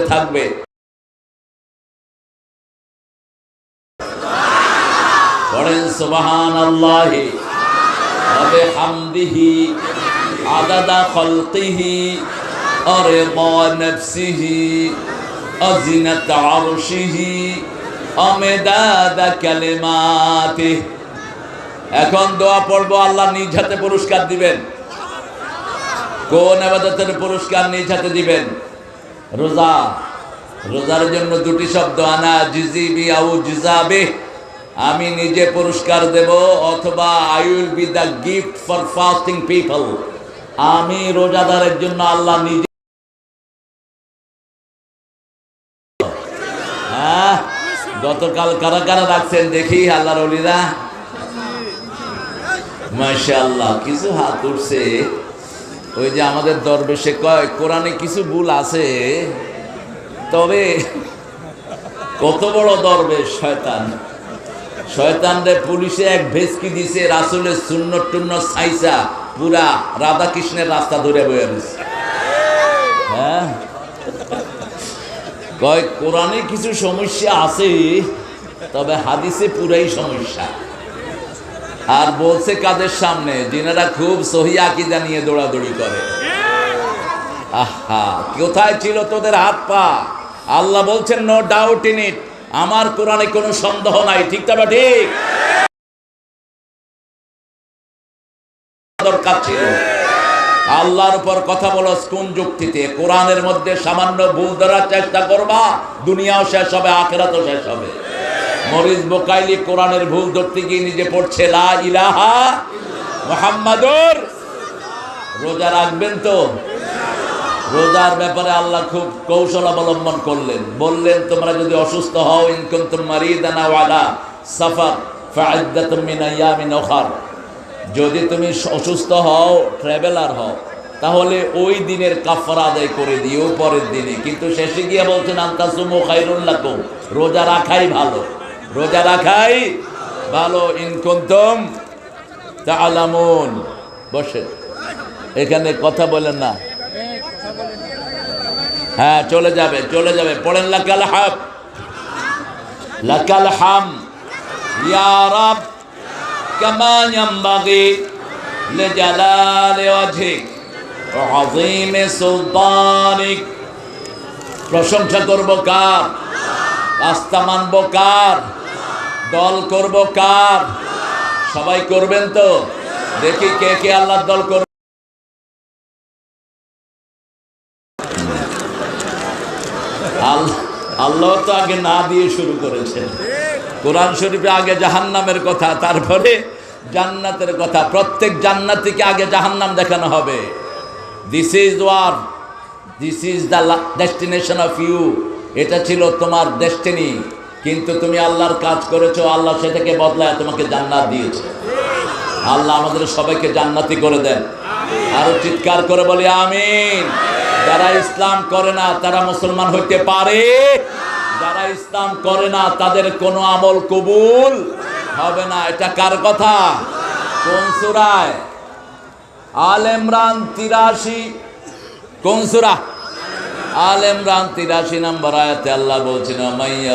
করতে থাকবে। এখন দোয়া পড়ব, আল্লাহ নিজ হাতে পুরস্কার দিবেন। কোন আবাদতের পুরস্কার নিজ হাতে দিবেন? রোজা। রোজার জন্য দুটি শব্দ, আনা জিজিবি আউ জিজাবে আমি নিজে পুরস্কার দেব অথবা I will be the gift for fasting people আমি রোজাদারের জন্য আল্লাহ নিজে হ্যাঁ? গতকাল কারা কারা রাখছেন দেখি আল্লাহর অলিরা? মাশাআল্লাহ, কিছু হাত উঠছে। ওই যে আমাদের দরবেশে কয়, কোরআনে কিছু ভুল আছে? তবে কত বড় দরবেশ, শয়তান। শয়তান রে পুলিশে এক ভেসকি দিছে, রাসুলের শূন্য টুন্ন সাইসা, পুরা রাধা কৃষ্ণের রাস্তা ধরে বয়ে রয়েছে হ্যাঁ? কয়, কোরআনে কিছু সমস্যা আছে, তবে হাদিসে পুরাই সমস্যা। আর বলছে কাদের সামনে? যিনারা খুব সহি আকিদা নিয়ে দৌড়াদৌড়ি করে। আহা, কোথায় ছিল তোদের হাত পা? আল্লাহ বলছেন নো ডাউট ইন ইট আমার কোরআনে কোনো সন্দেহ নাই, ঠিক তবে ঠিক? দরকার ছিল। আল্লাহর উপর কথা বলো, কোন যুক্তিতে? কোরআনের মধ্যে সামান্য ভুল ধরার চেষ্টা করবা, দুনিয়াও শেষ হবে, আখেরাতও শেষ হবে। মরিস বোকাইলি কোরআনের ভুল ধরতে গিয়ে নিজে পড়ছে, লা ইলাহা মোহাম্মদুর রোজা রাখবেন তো? রোজার ব্যাপারে আল্লাহ খুব কৌশল অবলম্বন করলেন। বললেন, তোমরা যদি অসুস্থ হও ইনকুম মারিদানা ওয়ালা সাফার যদি তুমি অসুস্থ হও, ট্রাভেলার হও, তাহলে ওই দিনের কাফারা আদায় করে দিও পরের দিনে। কিন্তু শেষে গিয়ে বলছেন, আন্তাসুমু খাইরুল্লাকুম রোজা রাখাই ভালো। রোজা রাখাই ভালো ইনকুন্তম তালামুন বসে এখানে কথা বলেন না। হ্যাঁ চলে যাবে চলে যাবে। পড়েন লাকাল হাব লাকাল হাম। ইয়া রাব সুলতানিক। প্রশংসা করব কার? রাস্তা মানব কার? দল করব কার? সবাই করবেন তো? দেখি কে কে আল্লাহর দল করবে। আল- আল্লাহ তো আগে না দিয়ে শুরু করেছেন। কোরআন শরীফে আগে জাহান্নামের কথা, তারপরে জান্নাতের কথা। প্রত্যেক জান্নাতিকে আগে জাহান্নাম দেখানো হবে। This is war this is the destination of you এটা ছিল তোমার ডেস্টিনি কিন্তু তুমি আল্লাহর কাজ করেছ, আল্লাহ সেটাকে বদলায় তোমাকে জান্নাত দিয়েছে। আল্লাহ আমাদের সবাইকে জান্নাতি করে দেন। আরও চিৎকার করে বলি, আমিন। যারা ইসলাম করে না, তারা মুসলমান হইতে পারে। যারা ইসলাম করে না, তাদের কোনো আমল কবুল হবে না। এটা কার কথা? কোন সুরায়? আল ইমরান তিরাশি। কোন সুরা? আল ইমরান তিরাশি নম্বর আয়াতে আল্লাহ বলছেন মাইয়া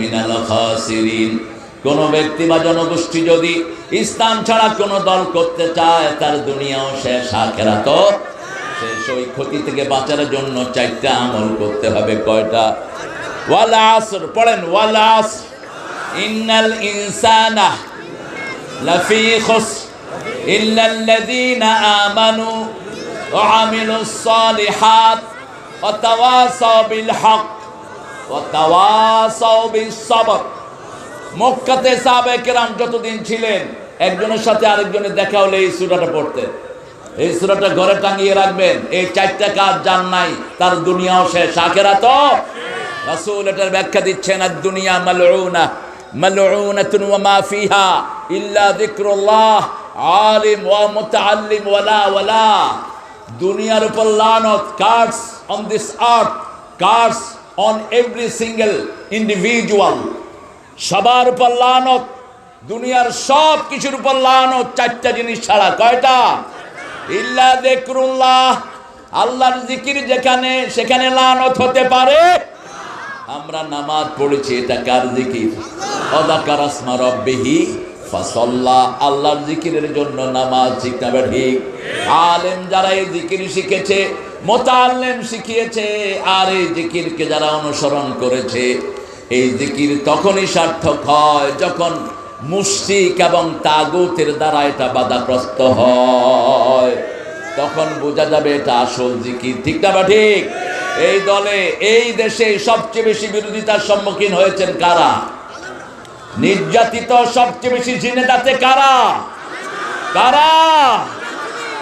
মিনাল খাসিরিন। কোন ব্যক্তি বা জনগোষ্ঠী যদি ইসলাম ছাড়া কোন দল করতে চায়, তার দুনিয়াও শেষ, আখেরাত শেষ। ওই ক্ষতি থেকে বাঁচার জন্য চারটা আমল করতে হবে। কয়টা? ওয়াল আসর, পড়েন, ওয়াল আসর। ইন্নাল ইনসানা লাফি হক মক্কাতে কেরাম যতদিন ছিলেন, একজনের সাথে আরেকজনের দেখা হলে এই সুরাটা পড়তেন। এই সুরাটা ঘরে টাঙিয়ে রাখবেন। এই চারটা কাজ জান নাই, তার দুনিয়াও শেষ। আখেরা তো রাসূল এটার ব্যাখ্যা দিচ্ছেন আর দুনিয়া মালউনা। মালউনাতুন ওয়া ইল্লা যিকরুল্লাহ, আলিম ওয়া মুতাআল্লিম ওয়ালা ওয়ালা দুনিয়ার উপর লানত curse on this earth curse on every single individual. সবার উপর লানত, দুনিয়ার সব কিছুর উপর লানত, চারটা জিনিস ছাড়া। কয়টা? ইল্লা দেখরুল্লাহ আল্লাহর জিকির যেখানে, সেখানে লানত হতে পারে। আমরা নামাজ পড়েছি, এটা কার জিকির? অদাকার আসমা রব্বিহি আল্লাহর জিকিরের জন্য নামাজ ঠিক ঠিক? আলেম যারা এই জিকির শিখেছে মোতাল্লেম শিখিয়েছে, আর এই জিকিরকে যারা অনুসরণ করেছে, এই জিকির তখনই সার্থক হয় যখন মুশরিক এবং তাগুতের দ্বারা এটা বাধাগ্রস্ত হয়। তখন বোঝা যাবে এটা আসল জিকির, ঠিক না বা ঠিক? এই দলে, এই দেশে সবচেয়ে বেশি বিরোধিতার সম্মুখীন হয়েছেন কারা? নির্যাতিত সবচেয়ে বেশি জিনেদাতে কারা? কারা?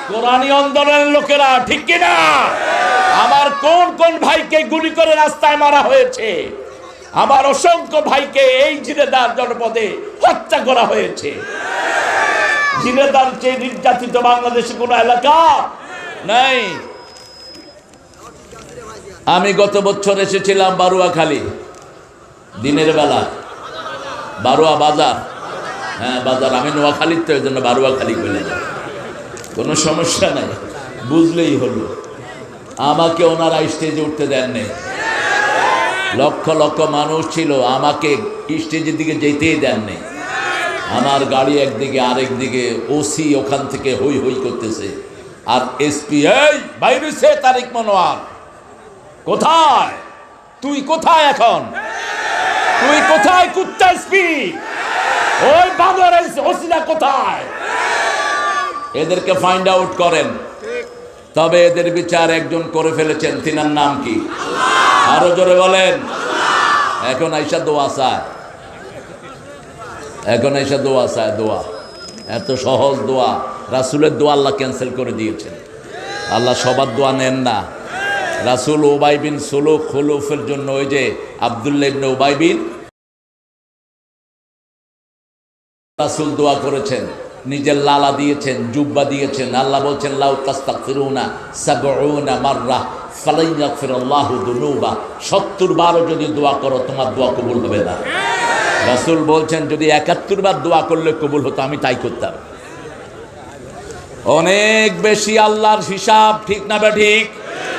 কোরআনী আন্দোলনের লোকেরা, ঠিক কিনা আমার কোন কোন ভাইকে গুলি করে রাস্তায় মারা হয়েছে? আমার অসংখ্য ভাইকে এই জিনেদার জনপদে হত্যা করা হয়েছে। জিনেদার চেয়ে নির্যাতিত বাংলাদেশে কোনো এলাকা নাই। আমি গত বছর এসেছিলাম বারুয়াখালী, দিনের বেলা। বারোয়া বাজার। হ্যাঁ বাজার। আমি নোয়াখালীর তো ওই জন্য বারুয়াখালী বলে যাই। কোনো সমস্যা নাই, বুঝলেই হলো। আমাকে ওনারা স্টেজে উঠতে দেননি। লক্ষ লক্ষ মানুষ ছিল, আমাকে স্টেজের দিকে যেতেই দেননি। আমার গাড়ি একদিকে, আরেক দিকে ওসি ওখান থেকে হই হই করতেছে। আর এসপি, এই, বাইরে সে তারিক মনোয়ার। কোথায়? তুই কোথায় এখন? তুই কোথায় কুত্তা এসপি ওই বাঁদর ওসিরা কোথায়? এদেরকে ফাইন্ড আউট করেন। তবে এদের বিচার একজন করে ফেলেছেন, তিনার নাম কি? আরও জোরে বলেন। এখন আইসা দোয়া চায় এখন আইসা দোয়া চায় দোয়া। এত সহজ দোয়া। রাসুলের দোয়া আল্লাহ ক্যান্সেল করে দিয়েছেন। আল্লাহ সবার দোয়া নেন না। রাসুল ওবাই বিন সুলুক খুলুফের জন্য ওই যে আবদুল্লাহ ইবনে ওবাই বিন রাসুল দোয়া করেছেন নিজের লালা দিয়েছেন জুব্বা দিয়েছেন। আল্লাহ বলছেন লাউ তাস্তাগফিরুনা সাবউনা মাররা ফালাই ইয়াগফিরাল্লাহু দুনুবা। 70 বারও যদি দোয়া করো তোমার দোয়া কবুল হবে না। রাসুল বলছেন যদি 71 বার দোয়া করলে কবুল হতো আমি তাই করতাম। অনেক বেশি আল্লাহর হিসাব ঠিক না বা ঠিক?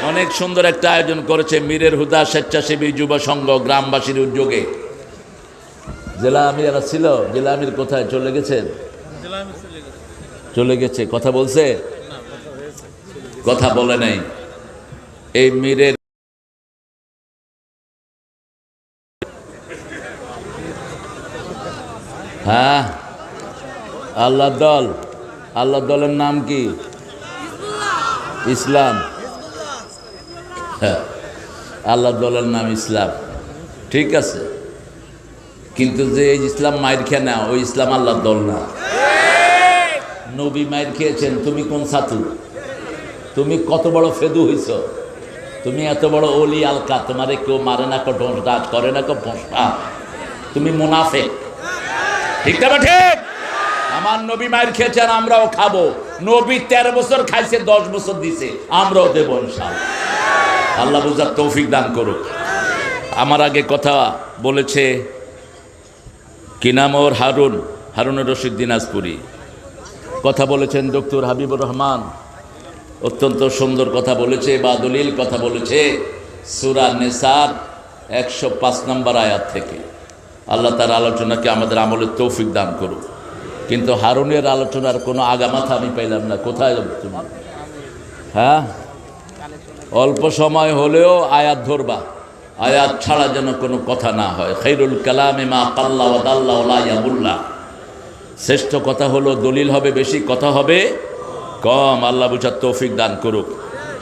অনেক সুন্দর একটা আয়োজন করেছে মীরের হুদা স্বেচ্ছাসেবী যুব সংঘ গ্রামবাসীর উদ্যোগে। জেলা আমিরা ছিল, জেলা আমির কোথায়? চলে গেছেন চলে গেছে। কথা বলছে? কথা বলে নাই। এই মীরের হ্যাঁ আল্লাহ দল। আল্লাহ দলের নাম কি? ইসলাম। আল্লাহ দলের নাম ইসলাম। ঠিক আছে? কিন্তু যে ইসলাম মায়ের খেয়ে না, ওই ইসলাম আল্লাহর দল না। নবী মায়ের খেয়েছেন, তুমি কোন ছাতু তুমি কত বড় ফেদু হইছ? তুমি এত বড় অলি আলকা, তোমারে কেউ মারে না কো ঢোঁস করে না কো ফোঁসা তুমি মুনাফে ঠিক না ঠিক? আমার নবী মায়ের খেয়েছেন, আমরাও খাব। নবী তেরো বছর খাইছে, দশ বছর দিছে, আমরাও দেবো ইনশাআল্লাহ আল্লাহ বুঝার তৌফিক দান করুক। আমার আগে কথা বলেছে কি নাম ওর? হারুন, হারুনের রশিদ দিনাজপুরি। কথা বলেছেন ডক্টর হাবিবুর রহমান। অত্যন্ত সুন্দর কথা বলেছে বা দলিল কথা বলেছে। সুরা নেসার একশো পাঁচ নম্বর আয়াত থেকে। আল্লাহ তার আলোচনাকে আমাদের আমলের তৌফিক দান করুক। কিন্তু হারুনের আলোচনার কোনো আগামাথা আমি পাইলাম না। কোথায় তুমি? হ্যাঁ? অল্প সময় হলেও আয়াত ধরবা। আয়াত ছাড়া যেন কোনো কথা না হয়। খৈরুল কালামে মা কাল্লা শ্রেষ্ঠ কথা হলো দলিল হবে, বেশি কথা হবে কম। আল্লাহ বুঝার তৌফিক দান করুক।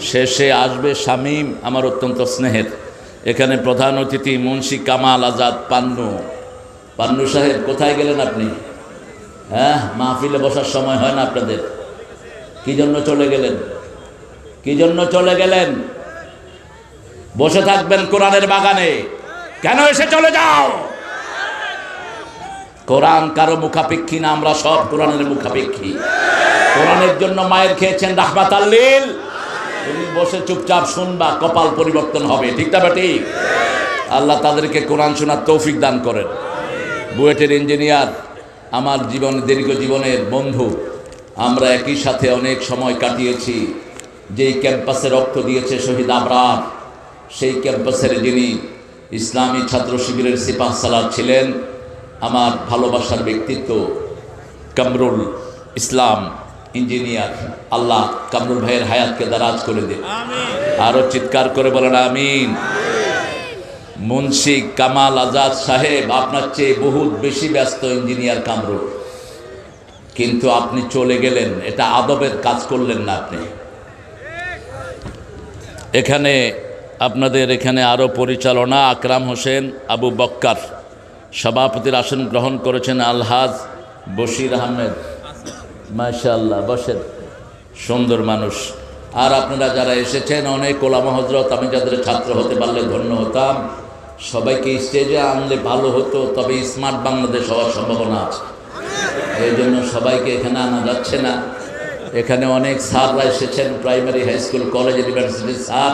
শেষে আসবে শামীম, আমার অত্যন্ত স্নেহের। এখানে প্রধান অতিথি মুন্সি কামাল আজাদ পান্নু। পান্নু সাহেব, কোথায় গেলেন আপনি? হ্যাঁ মাহফিলে বসার সময় হয় না আপনাদের? কি জন্য চলে গেলেন? কি জন্য চলে গেলেন? বসে থাকবেন কোরআনের বাগানে। কেন এসে চলে যাও? কোরআন কারও মুখাপেক্ষী না, আমরা সব কোরআনের মুখাপেক্ষী। কোরআনের জন্য মায়ের খেয়েছেন রাহমাত আল্লিল তুমি বসে চুপচাপ শুনবা, কপাল পরিবর্তন হবে। ঠিক না ঠিক? আল্লাহ তাদেরকে কোরআন শোনার তৌফিক দান করেন। বুয়েটের ইঞ্জিনিয়ার, আমার জীবন দীর্ঘ জীবনের বন্ধু, আমরা একই সাথে অনেক সময় কাটিয়েছি। যেই ক্যাম্পাসে রক্ত দিয়েছে শহীদ আবরার সেই ক্যাম্পাসের যিনি ইসলামী ছাত্র শিবিরের সিপাহ সালার ছিলেন আমার ভালোবাসার ব্যক্তিত্ব কামরুল ইসলাম ইঞ্জিনিয়ার। আল্লাহ কামরুল ভাইয়ের হায়াতকে দারাজ করে দে আরও চিৎকার করে বলেন আমিন। মুন্সি কামাল আজাদ সাহেব আপনার চেয়ে বহুত বেশি ব্যস্ত ইঞ্জিনিয়ার কামরুল। কিন্তু আপনি চলে গেলেন এটা আদবের কাজ করলেন না আপনি। এখানে আপনাদের এখানে আরও পরিচালনা, আকরাম হোসেন, আবু বক্কার। সভাপতির আসন গ্রহণ করেছেন আলহাজ বশির আহমেদ। মাশাল্লাহ বসেন। সুন্দর মানুষ। আর আপনারা যারা এসেছেন, অনেক ওলামা হজরত আমি যাদের ছাত্র হতে পারলে ধন্য হতাম। সবাইকে স্টেজে আনলে ভালো হতো, তবে স্মার্ট বাংলাদেশ হওয়ার সম্ভাবনা আছে। এই জন্য সবাইকে এখানে আনা যাচ্ছে না। এখানে অনেক স্যাররা এসেছেন, প্রাইমারি, হাই স্কুল, কলেজ, ইউনিভার্সিটির স্যার,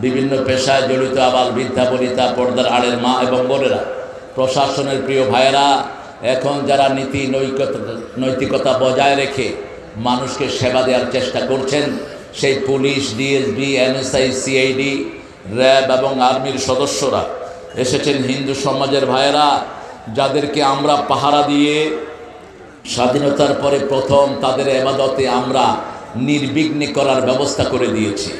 বিভিন্ন পেশায় জড়িত আবার বৃদ্ধা, বনিতা, পর্দার আড়ের মা এবং বোনেরা, প্রশাসনের প্রিয় ভাইয়েরা, এখন যারা নীতি, নৈকতা, নৈতিকতা বজায় রেখে মানুষকে সেবা দেওয়ার চেষ্টা করছেন, সেই police, DSB, NSI, CID, RAB এবং আর্মির সদস্যরা এসেছেন হিন্দু সমাজের ভাইয়েরা, যাদেরকে আমরা পাহারা দিয়ে স্বাধীনতার পরে প্রথম তাদের এবাদতে আমরা নির্বিঘ্নে করার ব্যবস্থা করে দিয়েছি।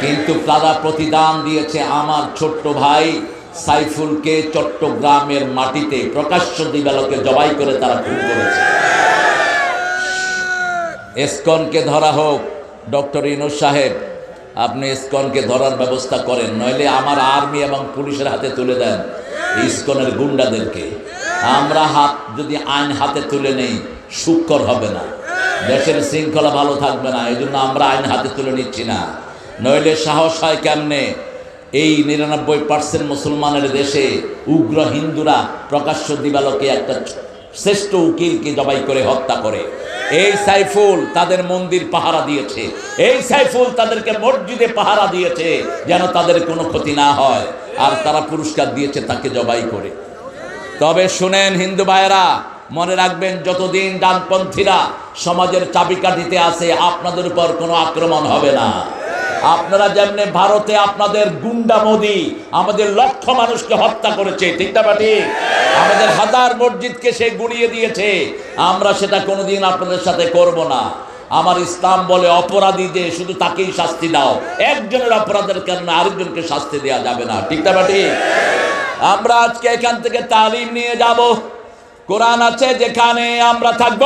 কিন্তু তারা প্রতিদান দিয়েছে আমার ছোট্ট ভাই সাইফুলকে চট্টগ্রামের মাটিতে প্রকাশ্য দিবালকে জবাই করে তারা খুন করেছে। এসকনকে ধরা হোক, ডক্টর ইনুস সাহেব, আপনি ইসকনকে ধরার ব্যবস্থা করেন, নইলে আমার আর্মি এবং পুলিশের হাতে তুলে দেন, ইসকনের গুন্ডাদেরকে। আমরা হাত যদি আইন হাতে তুলে নেই সুক্ষর হবে না। দেশের শৃঙ্খলা ভালো থাকবে না এই জন্য আমরা আইন হাতে তুলে নিচ্ছি না। নইলে সাহস হয় কেমনে? এই নিরানব্বই পার্সেন্ট মুসলমানের দেশে উগ্র হিন্দুরা প্রকাশ্য দিবালকে একটা শ্রেষ্ঠ উকিলকে জবাই করে হত্যা করে। এই সাইফুল তাদের মন্দির পাহারা দিয়েছে। এই সাইফুল তাদেরকে মসজিদে পাহারা দিয়েছে যেন তাদের কোনো ক্ষতি না হয়। আর তারা পুরস্কার দিয়েছে তাকে জবাই করে। তবে শুনেন হিন্দু ভাইয়েরা, মনে রাখবেন যতদিন ডানপন্থীরা সমাজের চাবিকাঠিতে আছে, আপনাদের উপর কোনো আক্রমণ হবে না। আপনারা যেমনি ভারতে আপনাদের গুন্ডা মোদি আমাদের লক্ষ মানুষকে হত্যা করেছে, ঠিক না আমাদের হাজার মসজিদকে সে গুড়িয়ে দিয়েছে, আমরা সেটা কোনোদিন আপনাদের সাথে করব না। আমার ইসলাম বলে অপরাধী যে, শুধু তাকেই শাস্তি দাও। একজনের অপরাধের কারণে আরেকজনকে শাস্তি দেওয়া যাবে না, ঠিক না বা ঠিক? আমরা আজকে এখান থেকে তালিম নিয়ে যাব। কোরআন আছে যেখানে আমরা থাকব?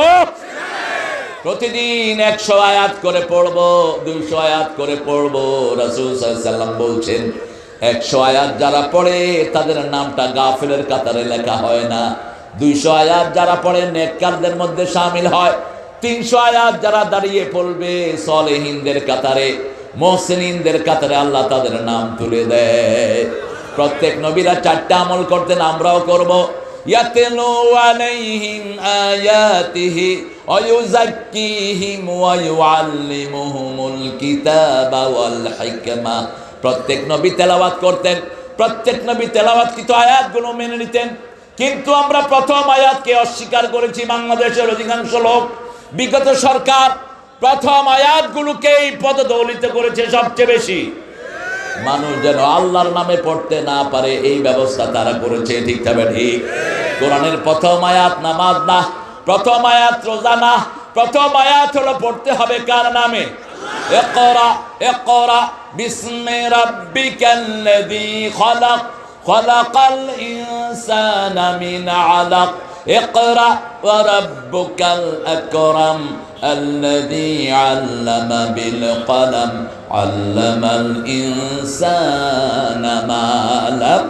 প্রতিদিন একশো আয়াত করে পড়ব, দুইশো আয়াত করে পড়ব। রাসুল সাল্লাম বলছেন, একশো আয়াত যারা পড়ে তাদের নামটা গাফিলের কাতারে লেখা হয় না। দুইশো আয়াত যারা পড়ে নেককারদের মধ্যে সামিল হয়। তিনশো আয়াত যারা দাঁড়িয়ে পড়বে সলেহিনদের কাতারে, মোহসেনিনদের কাতারে আল্লাহ তাদের নাম তুলে দেয়। প্রত্যেক নবীরা চারটা আমল করতেন, আমরাও করব। প্রত্যেক নবী তেলাওয়াত করতেন, প্রত্যেক নবী তেলাওয়াতকৃত আয়াতগুলো মেনে নিতেন। কিন্তু আমরা প্রথম আয়াতকে অস্বীকার করেছি বাংলাদেশের অধিকাংশ লোক। বিগত সরকার প্রথম আয়াতগুলোকেই পদদৌলিত করেছে সবচেয়ে বেশি। মানুষ যেন আল্লাহর নামে পড়তে না পারে, এই ব্যবস্থা তারা করেছে, ঠিক তবে ঠিক। কোরআনের প্রথম আয়াত নামাজ না, প্রথম আয়াত রোজা না, প্রথম আয়াত হলো পড়তে হবে কার নামে? একরা একরা বিস্মে اقرأ وربك الأكرم الذي علم بالقلم علم الإنسان ما لم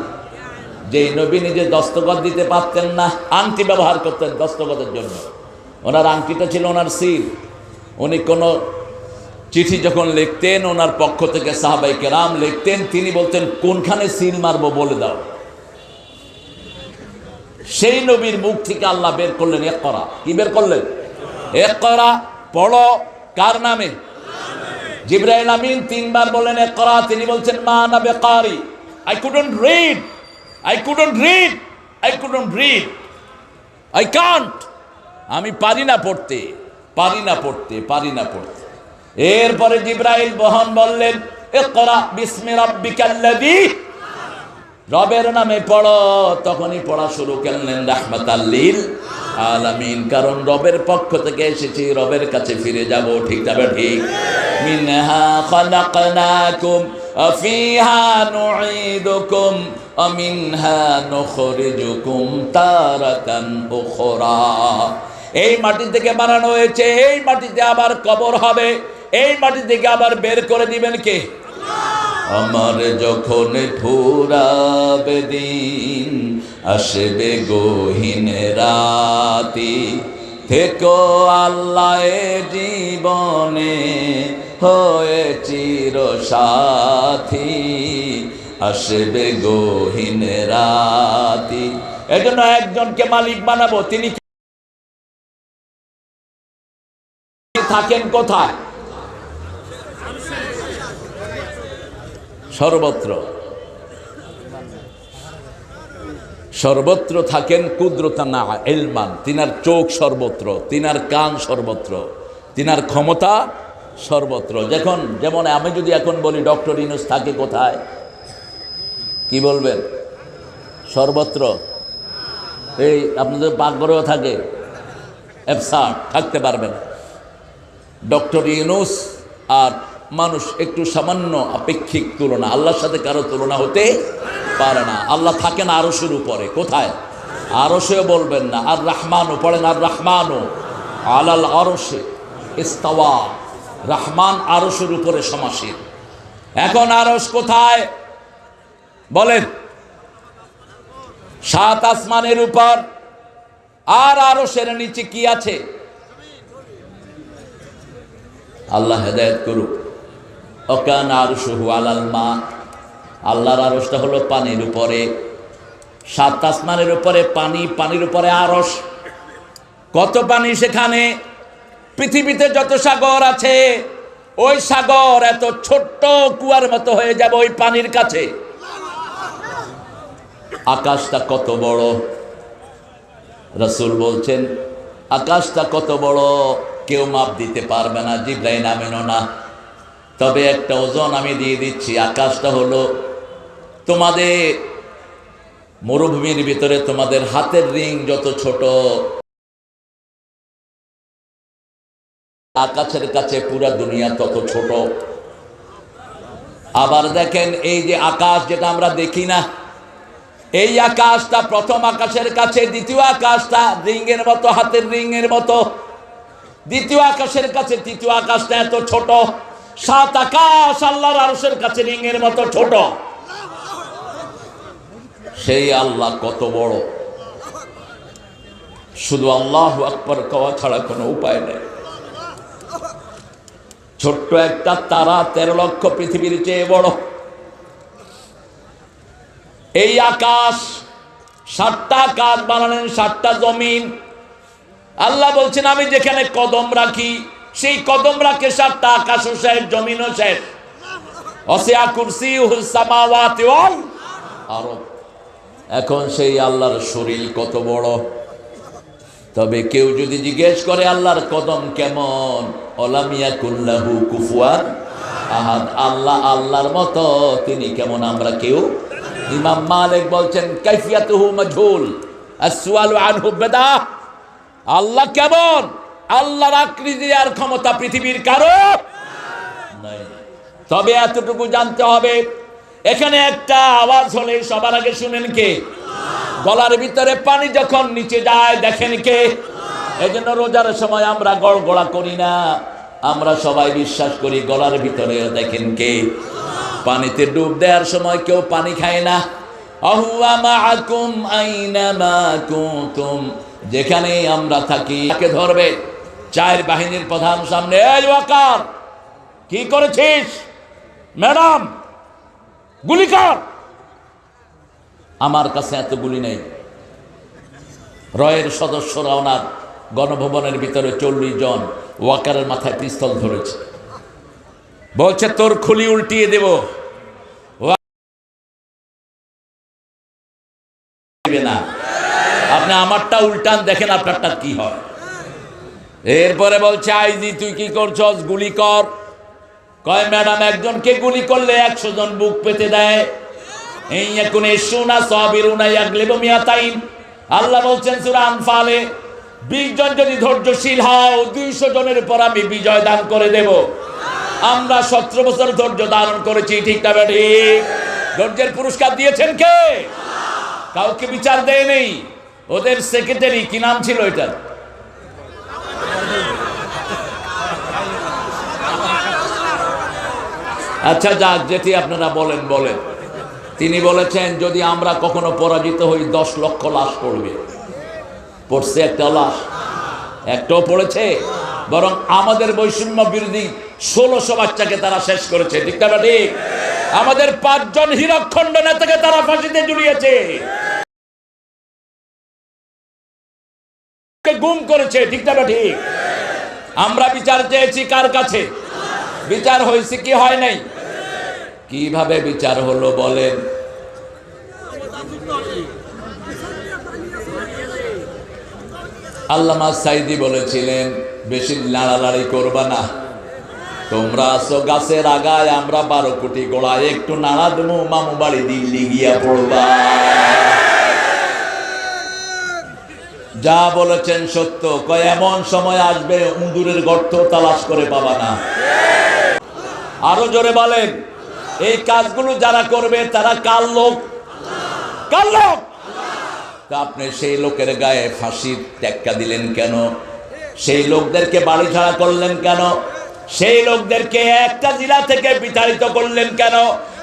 যেই নবী নিজে দস্তখত দিতে পারতেন না আংটি ব্যবহার করতেন দস্তখতের জন্য ওনার আংটিটা ছিল ওনার সিল উনি কোনো চিঠি যখন লিখতেন ওনার পক্ষ থেকে সাহাবাই কেরাম লিখতেন তিনি বলতেন কোনখানে সিল মারবো বলে দাও সেই নবীর মুখ থেকে আল্লাহ বের করলেন এক করা কি বের করলেন? এক করা পড়ো, কার নামে? জিব্রাইল আমিন তিনবার বলেন এক করা তিনি বলছেন, মা না bakery. I couldn't read I couldn't read I couldn't read I can't আমি পারি না পড়তে। পারি না পড়তে, পারি না পড়তে। এরপরে জিব্রাইল বহন বললেন ইকরা বিসমি রাব্বিকাল্লাযী রবের নামে পড়ো, তখনই পড়া শুরু করলেন রাহমাতাল্লিল আলামিন। কারণ রবের পক্ষ থেকে এসেছি, রবের কাছে ফিরে যাব, ঠিক যাবে ঠিক। মিনহা খালাকনাকুম, ফিহা নুঈদুকুম মিনহা নুখরিজুকুম তারাতান উখরা। এই মাটি থেকে বানানো হয়েছে, এই মাটিতে আবার কবর হবে, এই মাটি থেকে আবার বের করে দিবেন কে? আমার যখন ফুরাবে দিন আসবে গহীন রাতি, থেকো আল্লাহ জীবনে হয়ে চির সাথী আসবে গহীন রাতি। এজন্য একজনকে মালিক বানাবো, তিনি থাকেন কোথায়? সর্বত্র। সর্বত্র থাকেন কুদ্রতা না এলমান তিনার চোখ সর্বত্র, তিনার কান সর্বত্র, তিনার ক্ষমতা সর্বত্র। যখন, যেমন আমি যদি এখন বলি, ডক্টর ইনুস থাকে কোথায়? কি বলবেন? সর্বত্র। এই আপনাদের পাকঘরেও থাকে। এফসা থাকতে পারবেন। ডক্টর ইউনুস আর মানুষ একটু সামান্য আপেক্ষিক তুলনা, আল্লাহর সাথে কারও তুলনা হতে পারে না। আল্লাহ থাকেন আরশের উপরে। কোথায়? আরশেও বলবেন না, আর রাহমানও পড়েন, আর রাহমানও। আলাল আরশে ইস্তাওয়া। রাহমান আরশের উপরে সমাসীন। এখন আরশ কোথায়? বলেন। সাত আসমানের উপর। আর আরশের নিচে কি আছে? আল্লাহ হেদায়ত করুক। অকান আরশুহু আলাল মা। আল্লাহর আরসটা হলো পানির উপরে। সাত আসমানের উপরে পানি, পানির উপরে আরস কত পানি সেখানে? পৃথিবীতে যত সাগর আছে, ওই সাগর এত ছোট্ট কুয়ার মতো হয়ে যাবে ওই পানির কাছে। আকাশটা কত বড়? রসুল বলছেন, আকাশটা কত বড়? কেউ মাপ দিতে পারবে না জিব্রাইন আমেনও না। তবে একটা ওজন আমি দিয়ে দিচ্ছি। আকাশটা হলো তোমাদের মরুভূমির ভিতরে তোমাদের হাতের রিং যত ছোট। আকাশের কাছে পুরা দুনিয়া তত ছোট। আবার দেখেন এই যে আকাশ যেটা আমরা দেখি না, এই আকাশটা প্রথম আকাশের কাছে, দ্বিতীয় আকাশটা রিংয়ের মতো, হাতের রিংয়ের মতো। দ্বিতীয় আকাশের কাছে, তৃতীয় আকাশটা এত ছোট। সাত আকাশ আল্লাহর আরসের কাছে রিংয়ের মতো ছোট। সেই আল্লাহ কত বড়। শুধু আল্লাহ আকবর কওয়া ছাড়া কোনো উপায় নেই। ছোট্ট একটা তারা তেরো লক্ষ পৃথিবীর চেয়ে বড়। এই আকাশ, সাতটা আকাশ বানালেন সাতটা জমিন। আল্লাহ বলছেন, আমি যেখানে কদম রাখি সেই কদম রাখে সাতটা আকাশও শেষ, জমিনও শেষ। অসিয়া কুরসি এখন সেই আল্লাহর শরীর কত বড়। তবে কেউ যদি জিজ্ঞেস করে আল্লাহর কদম কেমন কুল্লাহু আল্লাহ আল্লাহর মতো, তিনি কেমন আমরা কেউ? ইমাম মালিক বলছেন, কাইফিয়াতুহু বেদা আল্লাহ কেমন? আল্লাহর আকৃতি আর ক্ষমতা পৃথিবীর কারও তবে এতটুকু জানতে হবে, এখানে একটা আওয়াজ হলে সবার আগে শুনেন কে? গলার ভিতরে পানি যখন নিচে যায়, দেখেন কে? এই জন্য রোজার সময় আমরা গড় গড়গড়া করি না, আমরা সবাই বিশ্বাস করি গলার ভিতরে দেখেন কে? পানিতে ডুব দেওয়ার সময় কেউ পানি খায় না। যেখানে আমরা থাকি, তাকে ধরবে। চায়ের বাহিনীর প্রধান সামনে, এই ওয়াকার কি করেছিস? ম্যাডাম, গুলি কর! আমার কাছে এত গুলি নেই। রয়ের সদস্যরা ওনার গণভবনের ভিতরে চল্লিশ জন ওয়াকারের মাথায় পিস্তল ধরেছে। বলছে, তোর খুলি উল্টিয়ে দেব না। আপনি আমারটা উল্টান, দেখেন আপনারটা কি হয়। এরপরে বলছে, আইজি, তুই কি করছস? গুলি কর। কয়, ম্যাডাম, একজনকে গুলি করলে একশো জন বুক পেতে দেয়। এই এখন এসুনা সাবিরুনা ইয়াগলিবু মিয়াতাইন আল্লাহ বলছেন, সূরা আনফালে 20 জন যদি ধৈর্যশীল হও 200 জনের উপর আমি বিজয় দান করে দেব। আমরা 17 বছর ধৈর্য ধারণ করেছি, ঠিক না ঠিক ধৈর্যের পুরস্কার দিয়েছেন কে? কাউকে বিচার দেয় নেই। ওদের সেক্রেটারি কি নাম ছিল এটা আচ্ছা যাক, যেটি আপনারা বলেন বলেন। তিনি বলেছেন, যদি আমরা কখনো পরাজিত হই, দশ লক্ষ লাশ পড়বে। পড়ছে একটা লাশ। একটাও পড়েছে। বরং আমাদের বৈষম্য বিরোধী ষোলোশো বাচ্চাকে তারা শেষ করেছে। ঠিক ঠিক? আমাদের পাঁচজন হীরকখণ্ড নেতাকে তারা ফাঁসিতে জুড়িয়েছে গুম করেছে, ঠিক না ঠিক? আমরা বিচার চেয়েছি কার কাছে? বিচার হয়েছে কি হয় নাই? কীভাবে বিচার হলো বলেন? আল্লামা সাইদি বলেছিলেন, বেশি লাড়ালাড়ি করবা না। তোমরা আসো গাছের আগায়, আমরা বারো কোটি গোড়ায়। একটু নাড়া দেবো, মামু বাড়ি দিল্লি গিয়া পড়বা। যা বলেছেন সত্য। কয়, এমন সময় আসবে উন্দুরের গর্ত তালাশ করে পাবা না। আরও জোরে বলেন, এই কাজগুলো যারা করবে, তারা কার লোক? কার লোক? আপনি সেই লোকের গায়ে ফাঁসির টেক্কা দিলেন কেন? সেই লোকদেরকে বাড়ি ছাড়া করলেন কেন? সেই লোকদেরকে একটা জেলা থেকে বিতাড়িত করলেন কেন?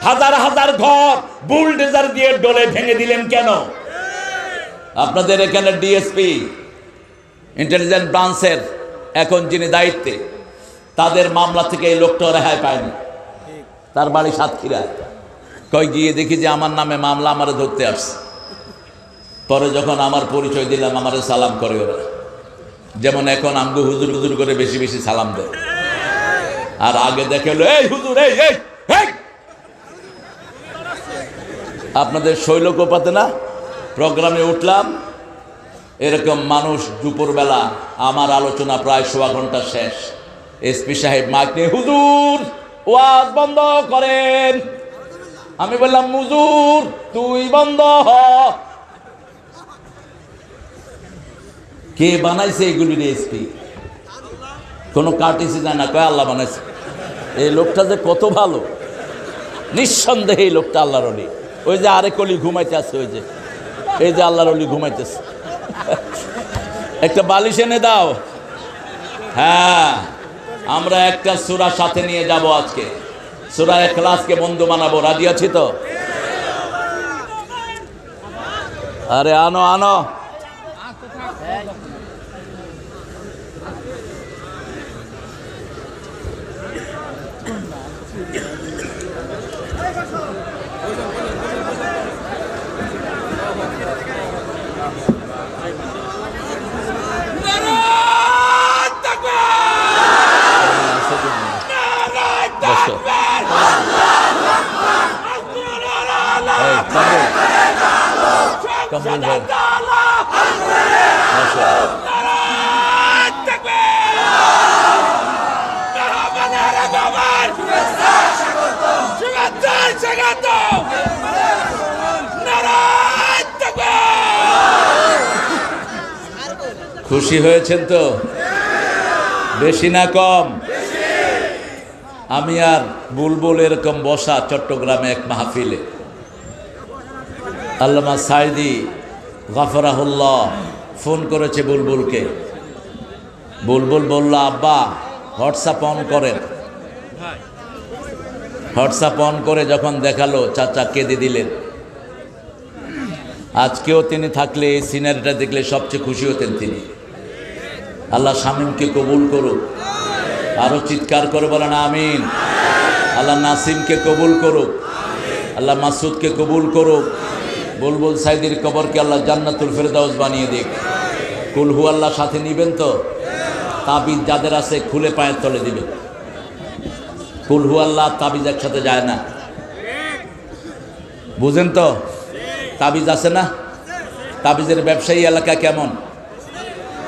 হাজার হাজার ঘর, বুলডেজার দিয়ে ডলে ভেঙে দিলেন কেন? আপনাদের এখানে ডিএসপি ইন্টেলিজেন্ট ব্রাঞ্চের এখন যিনি দায়িত্বে, তাদের মামলা থেকে এই লোকটা রেহাই পায়নি। তার বাড়ি সাতক্ষীরায় কয় গিয়ে দেখি যে আমার নামে মামলা আমারে ধরতে আসছে। পরে যখন আমার পরিচয় দিলাম, আমারে সালাম করে ওরা। যেমন এখন আমগো হুজুর হুজুর করে বেশি বেশি সালাম দেয়। আর আগে দেখে এই হুজুর এই এই!" আপনাদের শৈলকোপাতে না? প্রোগ্রামে উঠলাম, এরকম মানুষ দুপুরবেলা, আমার আলোচনা প্রায় সোয়া ঘণ্টা শেষ। এসপি সাহেব মাইক হুজুর, ওয়াজ বন্ধ করেন। আমি বললাম মুজুর তুই বন্ধ হ। কে বানাইছে এগুলি এসপি কোনো কাটিসি যায় না, কয় আল্লাহ বানাইছে। এই লোকটা যে কত ভালো। নিঃসন্দেহে এই লোকটা আল্লাহর ওই যে আরেক অলি ঘুমাইতে আছে, ওই যে। এই যে আল্লাহর অলি ঘুমাইতেছে। একটা বালিশ এনে দাও। হ্যাঁ আমরা একটা সুরা সাথে নিয়ে যাব আজকে। সুরা এখলাসকে বন্ধু বানাবো। রাজি আছি তো? আরে আনো আনো বসো। এই, কামরুল। কামরুল ভাই। বসো। খুশি হয়েছেন তো? বেশি না কম। আমি আর বুলবুল এরকম বসা চট্টগ্রামে এক মাহফিলে। আল্লামা সাইদি গাফরাহুল্লাহ ফোন করেছে বুলবুলকে। বুলবুল বলল, আব্বা, হোয়াটসঅ্যাপ অন করেন। হোয়াটসঅ্যাপ অন করে যখন দেখাল, চাচা কেঁদে দিলেন। আজকেও তিনি থাকলে এই সিনারিটা দেখলে সবচেয়ে খুশি হতেন তিনি। আল্লাহ শামীমকে কবুল করুক। আরও চিৎকার করে বলেন, আমিন। আল্লাহ নাসিমকে কবুল করুক। আল্লাহ মাসুদকে কবুল করুক। বুলবুল সাইদির কবরকে আল্লাহ জান্নাতুল ফেরদাউস বানিয়ে দিক। কুলহু আল্লাহ সাথে নিবেন তো? তাবিজ যাদের আছে খুলে পায়ের তলে দিবেন কুলহু আল্লাহ তাবিজ একসাথে যায় না। বুঝেন তো? তাবিজ আছে না? তাবিজের ব্যবসায়ী এলাকা কেমন?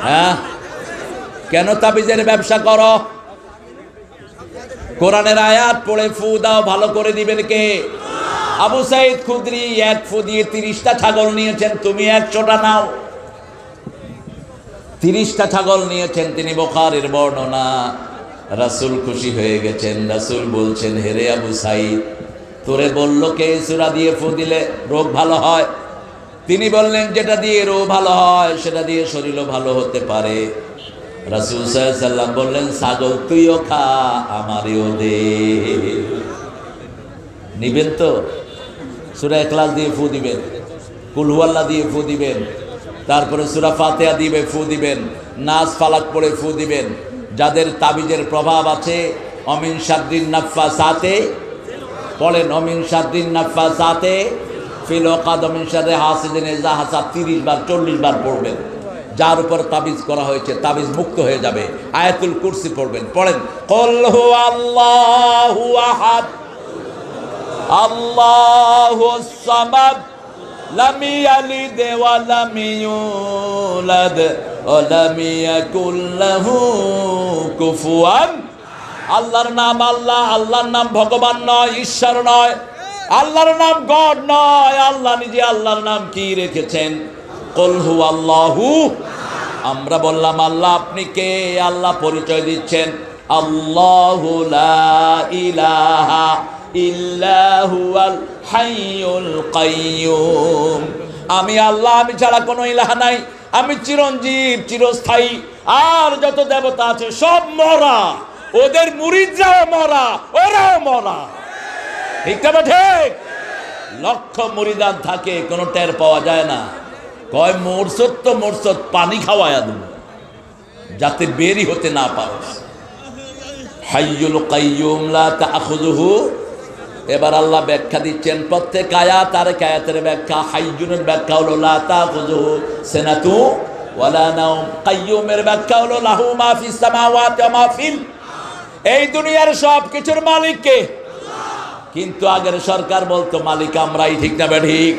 হ্যাঁ? কেন তাবিজের ব্যবসা করো? কোরআনের আয়াত পড়ে ফু দাও, ভালো করে দিবেন কে? আবু সাইদ খুদরি এক ফু দিয়ে তিরিশটা ছাগল নিয়েছেন, তুমি একশোটা নাও। তিরিশটা ছাগল নিয়েছেন, তিনি বোখারের বর্ণনা। রাসুল খুশি হয়ে গেছেন, রাসুল বলছেন, হেরে আবু সাইদ, তোরে বলল কে সুরা দিয়ে ফু দিলে রোগ ভালো হয়? তিনি বললেন, যেটা দিয়ে রোগ ভালো হয়, সেটা দিয়ে শরীরও ভালো হতে পারে। রাসুল সাল্লাম বললেন, ছাগল তুইও খা, আমারও দে। নিবেন তো? সুরা এখলাস দিয়ে ফু দিবেন কুলহুয়াল্লা দিয়ে ফু দিবেন, তারপরে সুরা ফাতেহা দিবে ফু দিবেন নাচ ফালাক পড়ে ফু দিবেন। যাদের তাবিজের প্রভাব আছে, অমিন সাদ্দিন নাফা সাথে পড়েন অমিন সাদ্দিন নাফা সাথে ফিল ওকাদ অমিন সাদে হাসিদিন এজা হাসা তিরিশ বার, চল্লিশ বার পড়বেন। যার উপর তাবিজ করা হয়েছে, তাবিজ মুক্ত হয়ে যাবে। আয়াতুল কুরসি পড়বেন, পড়েন। কুফুয়ান। আল্লাহর নাম আল্লাহ, আল্লাহর নাম ভগবান নয়, ঈশ্বর নয়। আল্লাহর নাম গড নয়, আল্লাহ নিজে আল্লাহর নাম কি রেখেছেন? কলহু আল্লাহু আমরা বললাম, আল্লাহ, আপনি কে? আল্লাহ পরিচয় দিচ্ছেন। আল্লাহু ইলাহা আমি আল্লাহ, আমি ছাড়া কোনো ইলাহা নাই। আমি চিরঞ্জীব, চিরস্থায়ী। আর যত দেবতা আছে, সব মরা। ওদের মুরিদরাও মরা, ওরাও মরা। ঠিক তবে ঠিক? লক্ষ মুরিদান থাকে, কোনো টের পাওয়া যায় না। কয়, মোরসত তো মোরসত, পানি খাওয়ায়া দেব, যাতে বেরি হতে না পারো। হাইয়ুল কাইয়ুম লা এবার আল্লাহ ব্যাখ্যা দিচ্ছেন, প্রত্যেক আয়াত ব্যাখ্যা কাইয়ুমের লাহু এই দুনিয়ার সব কিছুর মালিক কে? কিন্তু আগের সরকার বলতো, মালিক আমরাই, ঠিক না ঠিক?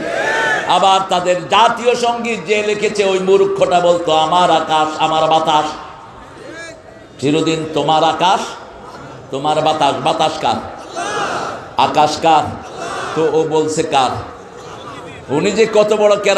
আবার তাদের জাতীয় সংগীত যে লিখেছে ওই মূর্খটা বলতো, আমার আকাশ, আমার বাতাস। চিরদিন তোমার আকাশ, তোমার বাতাস। বাতাস কার? আকাশ কার? তো ও বলছে কার? উনি যে কত বড় কেরাম